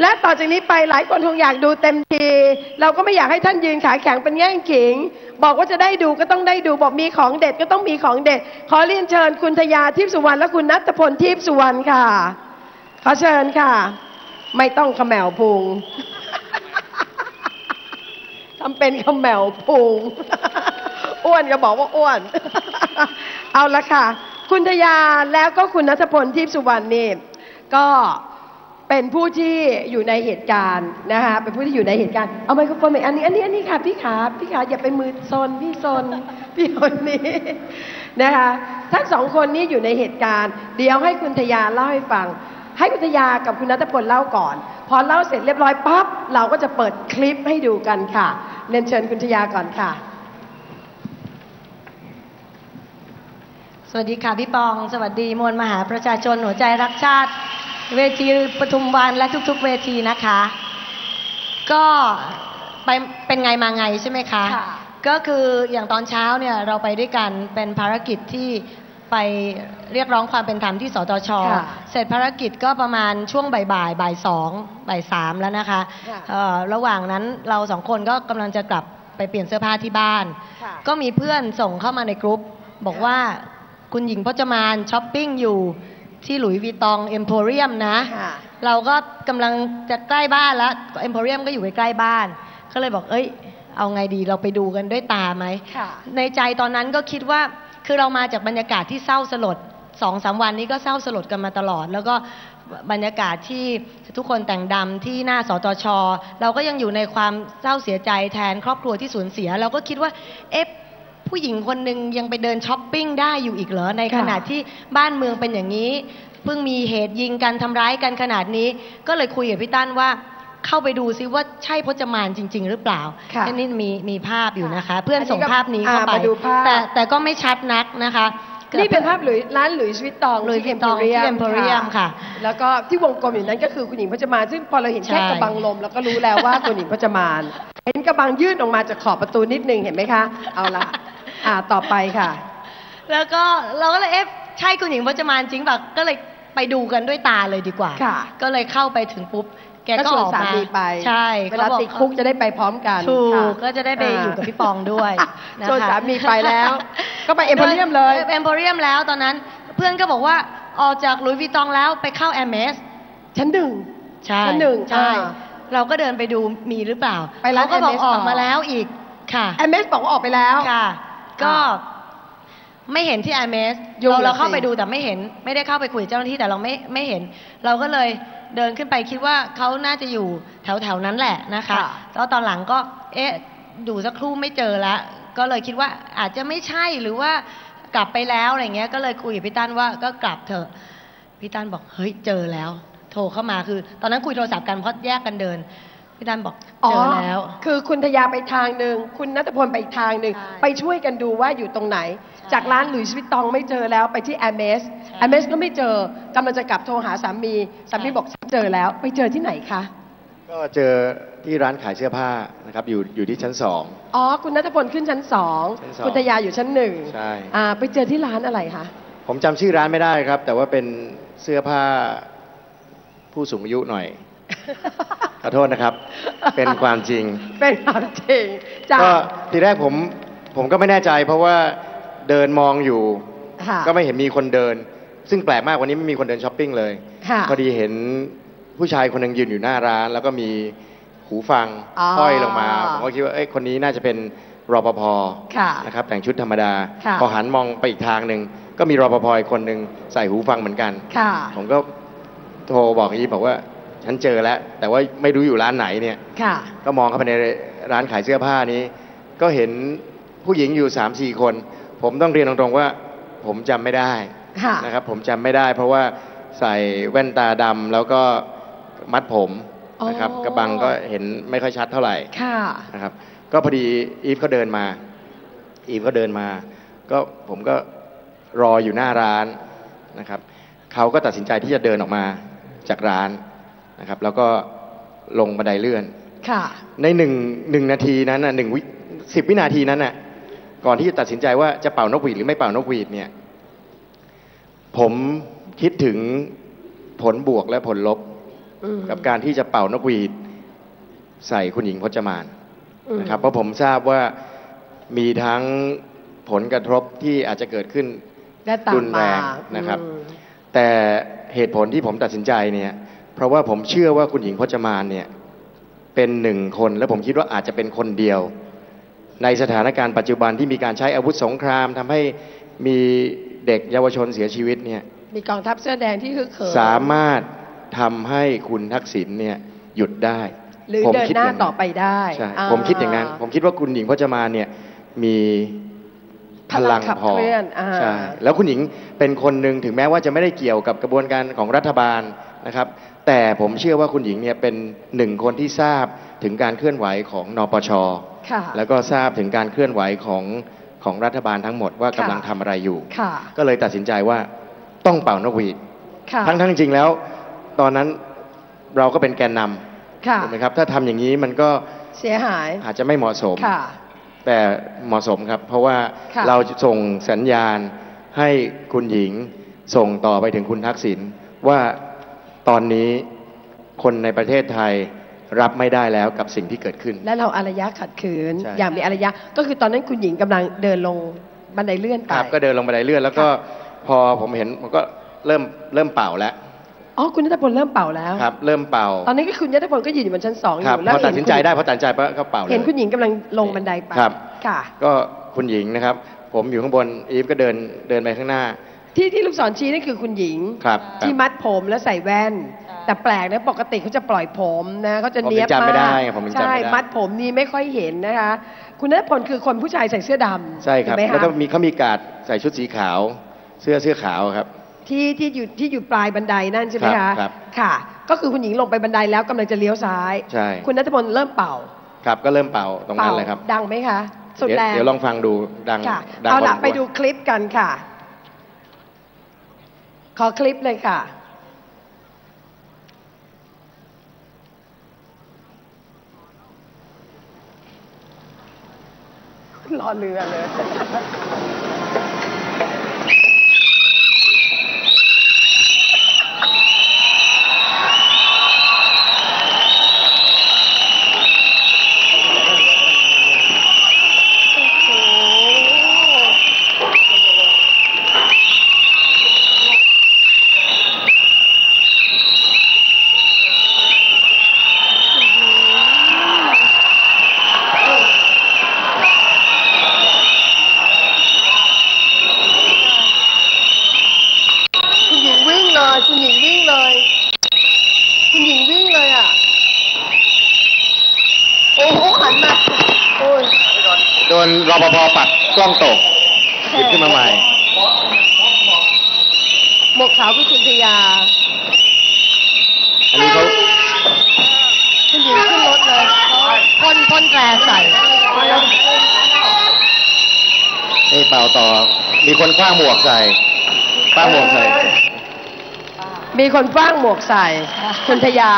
และต่อจากนี้ไปหลายคนคงอยากดูเต็มที เราก็ไม่อยากให้ท่านยืนขาแข็งเป็นแง่งขิง บอกว่าจะได้ดูก็ต้องได้ดูบอกมีของเด็ดก็ต้องมีของเด็ด ขอเรียนเชิญคุณทยาทิพสุวรรณและคุณนัทพลทิพสุวรรณค่ะ ขอเชิญค่ะ ไม่ต้องขมวพุงทำเป็นขมวพุงอ้วนก็บอกว่าอ้วน เอาละค่ะ คุณทยาแล้วก็คุณนัทพลทิพสุวรรณนี่ก็ เป็นผู้ที่อยู่ในเหตุการณ์นะคะเป็นผู้ที่อยู่ในเหตุการณ์เอาไมโครโฟนมาอันนี้อันนี้อันนี้ค่ะพี่ขาพี่ขาอย่าไปมือซนพี่ซนพี่คนนี้นะคะทั้งสองคนนี้อยู่ในเหตุการณ์ เดี๋ยวให้คุณทยาเล่าให้ฟัง ให้คุณทยากับคุณนัทพลเล่าก่อน พอเล่าเสร็จเรียบร้อยปั๊บเราก็จะเปิดคลิปให้ดูกันค่ะเรียนเชิญคุณทยาก่อนค่ะ สวัสดีค่ะพี่ปอง สวัสดีมวลมหาประชาชนหัวใจรักชาติ เวทีปทุมวันและทุก ๆ เวทีนะคะ ก็ไปเป็นไงมาไงใช่ไหมคะค่ะก็คืออย่างตอนเช้าเนี่ยเราไปด้วยกันเป็นภารกิจที่ไปเรียกร้องความเป็นธรรมที่สตชค่ะเสร็จภารกิจก็ประมาณช่วงบ่ายๆบ่ายสองบ่ายสามแล้วนะคะค่ะเอ่อระหว่างนั้นเราสองคนก็กำลังจะกลับไปเปลี่ยนเสื้อผ้าที่บ้านค่ะก็มีเพื่อนส่งเข้ามาในกรุ๊ปบอกว่าคุณหญิงพจมานช้อปปิ้งอยู่ ที่หลุยส์วีตองเอ็มโพเรียมนะค่ะเราก็กำลังจะใกล้บ้านแล้วเอ็มโพเรียมก็อยู่ใกล้ๆบ้าน ก็เลยบอกเอ้ย เอาไงดีเราไปดูกันด้วยตาไหมค่ะในใจตอนนั้นก็คิดว่าคือเรามาจากบรรยากาศที่เศร้าสลดสองสามวันนี้ก็เศร้าสลดกันมาตลอด แล้วก็บรรยากาศที่ทุกคนแต่งดำที่หน้าสตช เราก็ยังอยู่ในความเศร้าเสียใจแทนครอบครัวที่สูญเสีย เราก็คิดว่าเอ๊ะ ผู้หญิงคนหนึ่งยังไปเดินช้อปปิ้งได้อยู่อีกเหรอในขณะที่บ้านเมืองเป็นอย่างนี้ เพิ่งมีเหตุยิงกันทำร้ายกันขนาดนี้ ก็เลยคุยกับพี่ตั้นว่าเข้าไปดูซิว่าใช่พจมานจริง ๆ หรือเปล่าค่ะนี่มีมีภาพอยู่นะคะ เพื่อนส่งภาพนี้เข้าอ่าไปมาดูภาพแต่แต่ก็ไม่ชัดนักนะคะ นี่เป็นภาพหลุยร้านหลุยส์วิตตอง Louis ที่ Vuitton ที่ Emporium ค่ะ แล้วก็ที่วงกลมอยู่นั้นก็คือคุณหญิงพจมานซึ่งพอเราเห็นแค่ใช่กระบังลมเราก็รู้แล้วว่าคุณหญิงพจมานเห็นกระบังยื่นออกมาจากขอบประตูนิดนึงเห็นไหมคะ เอาละอ่าต่อไปค่ะ แล้วก็เราก็เลยเอ๊ะใช่คุณหญิงพจมานจริงป่ะก็เลยไปดูกันด้วยตาเลยดีกว่าค่ะก็เลยเข้าไปถึงปุ๊บ แกก็ก็ชวอนอกสามามีไปใช่เวลาขบอกติดคุกจะได้ไปพร้อมกันถูค่ะกก็จะได้ไปอยู่กับพี่ปองด้วยนะคะชวนสามีไปแล้ว ก็ไปเอ็มโพเรียมเลยเอ็มโพเรียมแล้วตอนนั้น เพื่อนก็บอกว่าออกจากหลุยส์วิตตองแล้วไปเข้าแอมเมสชั้นหนึ่งใช่ชั้นหนึ่งใช่อ่าเราก็เดินไปดูมีหรือเปล่าไปร้านเขก็บอก MS ออกต่อมาแล้วอีกค่ะเอ็มเอสบอกว่าออกไปแล้วค่ะ ก็อ่า ไม่เห็นที่ IMS ยุ่งเราเราละสิเข้าไปดูแต่ไม่เห็น ไม่ได้เข้าไปคุยกับเจ้าหน้าที่แต่เราไม่ไม่เห็น เราก็เลยเดินขึ้นไปคิดว่าเขาน่าจะอยู่แถวแถวๆนั้นแหละนะคะค่ะแล้วตอนหลังก็เอ๊ะดูสักครู่ไม่เจอละก็เลยคิดว่าอาจจะไม่ใช่หรือว่ากลับไปแล้วอะไรเงี้ย ก็เลยคุยกับพี่ตั้นว่าก็กลับเถอะพี่ตั้นบอกเฮ้ยเจอแล้ว โทรเข้ามาคือ ตอนนั้นคุยโทรศัพท์กันเพราะแยกกันเดินพี่ตั้นบอกเจอแล้ว คือคุณทยาไปทางหนึ่งคุณนัทพลไปอีกทางหนึ่งใช่ไปช่วยกันดูว่าอยู่ตรงไหนใช่ จากร้านหลุยส์วิตตองไม่เจอแล้วไปที่แอมเมสใช่แอมเมสก็ไม่เจอกำลังจะกลับโทรหาสามีสามีใช่บอกฉันเจอแล้วไปเจอที่ไหนคะ ก็เจอที่ร้านขายเสื้อผ้านะครับอยู่อยู่ที่ชั้นสอง อ๋อ คุณนัทพลขึ้นชั้นสองชั้นสองคุณทยาอยู่ชั้นหนึ่งใช่ อ่าไปเจอที่ร้านอะไรคะ ผมจำชื่อร้านไม่ได้ครับ แต่ว่าเป็นเสื้อผ้าผู้สูงอายุหน่อย ขอโทษนะครับ เป็นความจริง เป็นความจริงจ้าก็ทีแรกผมผมก็ไม่แน่ใจ เพราะว่า เดินมองอยู่ ค่ะ ก็ไม่เห็นมีคนเดิน ซึ่งแปลกมากวันนี้ไม่มีคนเดินช้อปปิ้งเลยค่ะพอดีเห็นผู้ชายคนหนึ่งยืนอยู่หน้าร้าน แล้วก็มีหูฟังอ๋อห้อยลงมาผมก็คิดว่าเอ้ยคนนี้น่าจะเป็นรปภค่ะนะครับแต่งชุดธรรมดา ค่ะ พอหันมองไปอีกทางหนึ่งก็มีรปภอีกคนหนึ่งใส่หูฟังเหมือนกัน ค่ะ ผมก็โทรบอกอีบอกว่า ฉันเจอแล้ว แต่ว่าไม่รู้อยู่ร้านไหนเนี่ย ค่ะ ก็มองเข้าไปในร้านขายเสื้อผ้านี้ ก็เห็นผู้หญิงอยู่สามสี่คน ผมต้องเรียนตรงๆว่า ผมจำไม่ได้ค่ะนะครับ ผมจำไม่ได้ เพราะว่าใส่แว่นตาดำแล้วก็มัดผมนะครับอ๋อ กระบังก็เห็นไม่ค่อยชัดเท่าไหร่ ค่ะ นะครับก็พอดีอีฟเขาเดินมา อีฟเขาเดินมา ก็ผมก็รออยู่หน้าร้านนะครับเขาก็ตัดสินใจที่จะเดินออกมาจากร้านนะครับ แล้วก็ลงบันไดเลื่อน ค่ะ ในหนึ่งหนึ่งนาทีนั้นน่ะหนึ่งวิสิบวินาทีนั้นน่ะ ก่อนที่จะตัดสินใจว่าจะเป่านกหวีดหรือไม่เป่านกหวีดเนี่ย ผมคิดถึงผลบวกและผลลบอืมกับการที่จะเป่านกหวีดใส่คุณหญิงพจมานอืมนะครับ เพราะผมทราบว่ามีทั้งผลกระทบที่อาจจะเกิดขึ้นและตามรุนแรมางนะครับอืมแต่เหตุผลที่ผมตัดสินใจเนี่ย เพราะว่าผมเชื่อว่าคุณหญิงพจมานเนี่ย เป็นหนึ่งคนและผมคิดว่าอาจจะเป็นคนเดียว ในสถานการณ์ปัจจุบันที่มีการใช้อาวุธสงครามทำให้มีเด็กเยาวชนเสียชีวิตเนี่ยมีกองทัพเสื้อแดงที่ฮึกเหิมสามารถทำให้คุณทักษิณเนี่ยหยุดได้ หรือผมเดินคิหน้าย่งต่อไปได้ใช่อ่าผมคิดอย่างนั้น ผมคิดว่าคุณหญิงพจมานเนี่ยมีพลังขับพอเคลื่อนอ่าใช่แล้วคุณหญิงเป็นคนหนึ่งถึงแม้ว่าจะไม่ได้เกี่ยวกับกระบวนการของรัฐบาลนะครับ แต่ผมเชื่อว่าคุณหญิงเนี่ยเป็นหนึ่งคนที่ทราบถึงการเคลื่อนไหวของนปชค่ะ แล้วก็ทราบถึงการเคลื่อนไหวของของรัฐบาลทั้งหมดว่ากำค่ะลังทำอะไรอยู่ค่ะก็เลยตัดสินใจว่าต้องเป่านกหวีดค่ะทั้งทั้งจริงๆแล้ว ตอนนั้นเราก็เป็นแกนนำค่ะถูกไหมครับถ้าทำอย่างนี้มันก็เสียหายอาจจะไม่เหมาะสมค่ะแต่เหมาะสมครับ เพราะว่าค่ะเราส่งสัญญาณให้คุณหญิงส่งต่อไปถึงคุณทักษิณว่าตอนนี้คนในประเทศไทย รับไม่ได้แล้วกับสิ่งที่เกิดขึ้น และเราอารยะขัดขืน ใช่ อย่างมีอารยะ ก็คือตอนนั้นคุณหญิงกำลังเดินลงบันไดเลื่อนไปครับก็เดินลงบันไดเลื่อนแล้วก็พอผมเห็นผมก็เริ่มเริ่มเป่าแล้วอ๋อคุณนัทพลเริ่มเป่าแล้ว ครับ เริ่มเป่าตอนนี้ก็คุณนัทพลก็ยืนอยู่บนชั้นสองอครับยู่แล้วพอตัดสินใจเห็ได้พอตัดสินใจปั๊บก็เป่าเลย เห็นคุณหญิงกำลังลงบันไดไปครับ ค่ะ ก็คุณหญิงนะครับ ผมอยู่ข้างบนอีฟก็เดินเดินไปข้างหน้า ที่ที่ลูกศรชี้นั่นคือคุณหญิง ครับที่ครับมัดผมแล้วใส่แว่นใช่แต่แปลกนะปกติเขาจะปล่อยผมนะเขาจะผมยังเนี้ยบจำไม่มากได้ผมยังจำไม่ได้ใช่มัดผมนี่ไม่ค่อยเห็นนะคะ คุณนัทพลคือคนผู้ชายใส่เสื้อดำใช่ครับถูกไหมะแล้วก็มีเขามีการดใส่ชุดสีขาว เสื้อเสื้อขาวครับ ที่ที่อยู่ที่อยู่ปลายบันไดนั่นใช่ไหมครัคะบครับค่ะ ก็คือคุณหญิงลงไปบันไดแล้วกำลังจะเลี้ยวซ้ายใช่คุณนัทพลเริ่มเป่าครับก็เริ่มเป่าตรงนั้นเลยครับ ดังไหมคะสุดเดี๋ยวแรงเดี๋ยวลองฟังดูดังค่ะดังเอาพละสมควรไปดูคลิปกันค่ะ ขอคลิปเลยค่ะ รอเรือเลย คุณหญิงวิ่งเลย คุณหญิงวิ่งเลย คุณหญิงวิ่งเลยอะ โอ้โหหันมา โอ้ย โดนรปภปัดกล้องตกหยิบขึ้นมาใหม่ หมวกขาวคือคุณทยา อันนี้เขาคุณหญิงขึ้นรถเลยพ่นพ่นแตรใส่นี่เป่าต่อ มีคนคว้างหมวกใส่คว้างหมวกใส่ มีคนฟ้างหมวกใส่ คุณทยา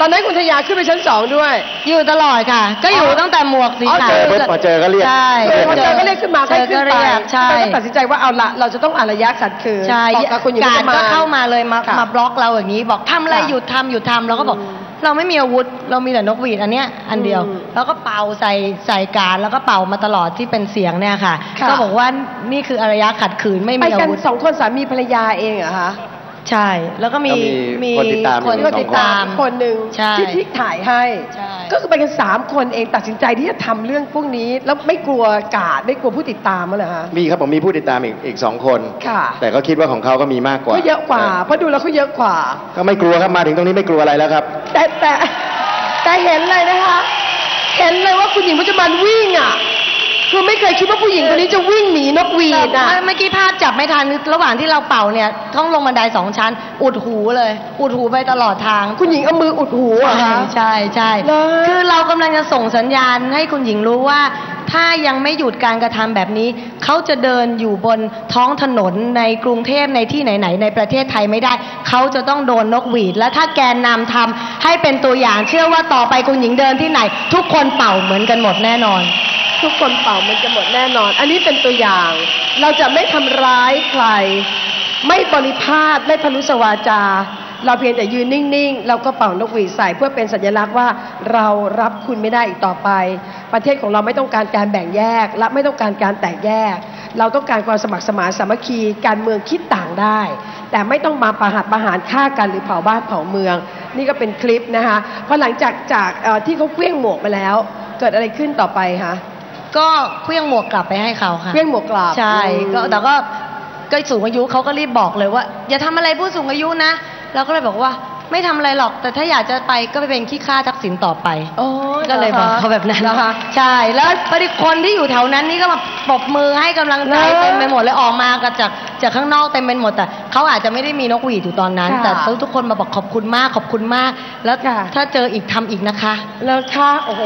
ตอนนั้นคุณทยาขึ้นไปชั้นสองด้วย อยู่ตลอดค่ะ ก็อยู่ตั้งแต่หมวกสีอ๋อขาเจวอปุ๊บพอเจอก็เรียก ใช่ เออพอเจอก็เรียกขึ้นมาเจให้อขึ้ก็นไปเรียกใช่ก็ตัดสินใจว่าเอาละเราจะต้องอารยะขัดขืนใช่บอกกับคุณหญิงกาพรจมก็เข้ามาเลยมาค่ะ มาบล็อกเราอย่างนี้บอกทำอะไรค่ะหยุดทำหยุดทำเราก็บอก อืมเราไม่มีอาวุธ เรามีแต่นกหวีดอันเนี้ยอันเดียว อืมแล้วก็เป่าใส่ใส่การแล้วก็เป่ามาตลอดที่เป็นเสียงเนี่ยค่ะ ค่ะ ก็บอกว่านี่คืออารยะขัดขืนไม่ไปมีอากันวุธ สองคนสามีภรรยาเองเหรอคะ ใช่ แล้วก็มีก็มีคนติดตามอยู่ คนสองคนติดตาม คนหนึ่งใช่ที่ที่ถ่ายให้ ใช่ ก็คือไปกันสามคนเองตัดสินใจที่จะทำเรื่องพวกนี้ แล้วไม่กลัวกาดไม่กลัวผู้ติดตามมั้งเหรอฮะ มีครับผมมีผู้ติดตามอีกอีกสองคน ค่ะ แต่ก็คิดว่าของเขาก็มีมากกว่าก็เยอะกว่าเพราะดูแล้วเขาเยอะกว่า ก็ไม่กลัวครับมาถึงตรงนี้ไม่กลัวอะไรแล้วครับ แต่แต่แต่เห็นเลยนะคะ เห็นเลยว่าคุณหญิงพจมานวิ่งอะ คือไม่เคยคิดว่าผู้หญิงคนนี้จะวิ่งหนีนกหวีดอะ เมื่อกี้ภาพจับไม่ทันระหว่างที่เราเป่าเนี่ยต้องลงบันไดสองชั้น อุดหูเลย อุดหูไปตลอดทาง คุณหญิงเอามืออุดหูอะใช่คะใช่ใช่เหรอคือเรากำลังจะส่งสัญญาณให้คุณหญิงรู้ว่า ถ้ายังไม่หยุดการกระทำแบบนี้ เขาจะเดินอยู่บนท้องถนนในกรุงเทพในที่ไหนๆในประเทศไทยไม่ได้ เขาจะต้องโดนนกหวีด และถ้าแกนนำทำให้เป็นตัวอย่างเชื่อว่าต่อไปคุณหญิงเดินที่ไหน ทุกคนเป่าเหมือนกันหมดแน่นอน ทุกคนเป่ามันจะหมดแน่นอน อันนี้เป็นตัวอย่าง เราจะไม่ทำร้ายใคร ไม่บริพาทไม่พลุสวาจา เราเพียงแต่ยืนนิ่งๆ เราก็เป่านกหวีดใส่เพื่อเป็นสัญลักษณ์ว่าเรารับคุณไม่ได้อีกต่อไป ประเทศของเราไม่ต้องการการแบ่งแยก และไม่ต้องการการแตกแยก เราต้องการความสมัครสมานสามัคคี การเมืองคิดต่างได้ แต่ไม่ต้องมาประหัตประหารฆ่ากันหรือเผาบ้านเผาเมือง นี่ก็เป็นคลิปนะคะพราะหลังจากจากที่เขาเคลี้ยงหมวกไปแล้ว เกิดอะไรขึ้นต่อไปคะ ก็เคลื่องหมวกกลับไปให้เขาค่ะเคลี้ยงหมวกกลับใช่อืมก็แต่ก็ก็สูงอายุเขาก็รีบบอกเลยว่า อย่าทำอะไรผู้สูงอายุนะเราก็เลยบอกว่า ไม่ทำอะไรหรอก แต่ถ้าอยากจะไปก็ไปเป็นขี้ข้าทักษิณต่อไปโอ้ก็เลยบอกเขาแบบนั้นนะคะใช่แล้วพอดีคนที่อยู่แถวนั้นนี่ก็มาปรบมือให้กำลังใจเหรอเต็มไปหมดเลยออกมากันจากจากข้างนอกเต็มไปหมดแต่เขาอาจจะไม่ได้มีนกหวีดอยู่ตอนนั้นค่ะแต่ทุกคนมาบอกขอบคุณมากขอบคุณมาก แล้วค่ะถ้าเจออีกทำอีกนะคะ แล้วค่ะโอ้โห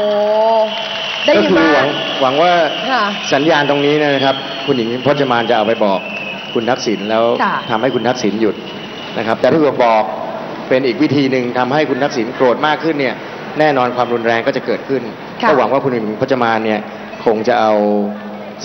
ได้ก็ยินคือมาหวังหวังว่าค่ะสัญญาณตรงนี้นะครับ คุณหญิงพจมานจะเอาไปบอกคุณทักษิณแล้วค่ะทำให้คุณทักษิณหยุดนะครับ แต่ถ้าเกิดบอก เป็นอีกวิธีหนึ่งทำให้คุณทักษิณโกรธมากขึ้นเนี่ยแน่นอนความรุนแรงก็จะเกิดขึ้นค่ะก็หวังว่าคุณหญิงพจมานเนี่ยคงจะเอา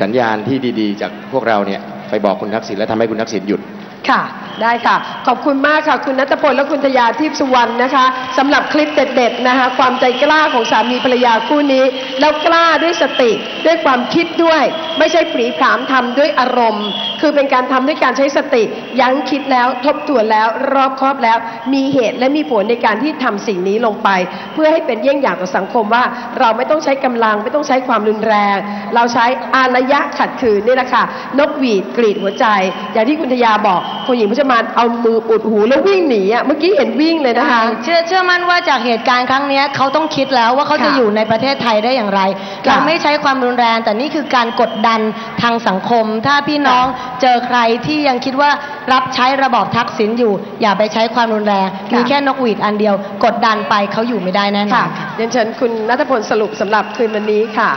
สัญญาณที่ดี ๆ จากพวกเราเนี่ยไปบอกคุณทักษิณและทำให้คุณทักษิณหยุดค่ะได้ค่ะ ขอบคุณมากค่ะ คุณนัทพลและคุณทยาทิพย์สุวรรณนะคะสำหรับคลิปเด็ดๆนะคะ ความใจกล้าของสามีภรรยาคู่นี้ แล้วกล้าด้วยสติ ด้วยความคิดด้วย ไม่ใช่ปรีผามทำด้วยอารมณ์ คือเป็นการทำด้วยการใช้สติยั้งคิดแล้วทบทวนแล้วรอบครอบแล้ว มีเหตุและมีผลในการที่ทำสิ่งนี้ลงไป เพื่อให้เป็นเยี่ยงอย่างต่อสังคมว่า เราไม่ต้องใช้กำลัง ไม่ต้องใช้ความรุนแรง เราใช้อารยะขัดขืนนี่แหละค่ะนกหวีดกรีดหัวใจ อย่างที่คุณทยาบอกคุณหญิงพจมานเอามืออุดหูแล้ววิ่งหนีอะเมื่อกี้เห็นวิ่งเลยนะคะ เชื่อเชื่อมั่นว่าจากเหตุการณ์ครั้งเนี้ยเขาต้องคิดแล้วว่าเขาจะค่ะอยู่ในประเทศไทยได้อย่างไรค่ะเราไม่ใช้ความรุนแรง แต่นี่คือการกดดันทางสังคม ถ้าพี่น้องเจอใครที่ยังคิดว่ารับใช้ระบอบทักษิณอยู่ อย่าไปใช้ความรุนแรงค่ะมีแค่นกหวีดอันเดียว กดดันไปเขาอยู่ไม่ได้แน่นอค่ะนเรียนเชิญคุณนัทพลสรุปสำหรับคืนวันนี้ค่ะ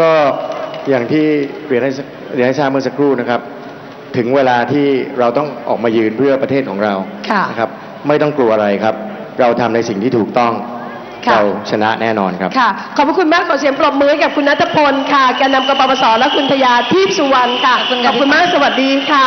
ก็อย่างที่เรียนให้เรียนให้ทราบเมื่อสักครู่นะครับ ถึงเวลาที่เราต้องออกมายืนเพื่อประเทศของเราค่ะ นะครับ ไม่ต้องกลัวอะไรครับ เราทำในสิ่งที่ถูกต้อง ค่ะ เราชนะแน่นอนครับ ค่ะ ขอบพระคุณมากขอเสียงปรบมือให้กับคุณนัทพลค่ะแกนนำกปปสและคุณทยาทิพย์สุวรรณค่ะขอบคุณขค่ะอบคุณมากสวัสดีค่ะ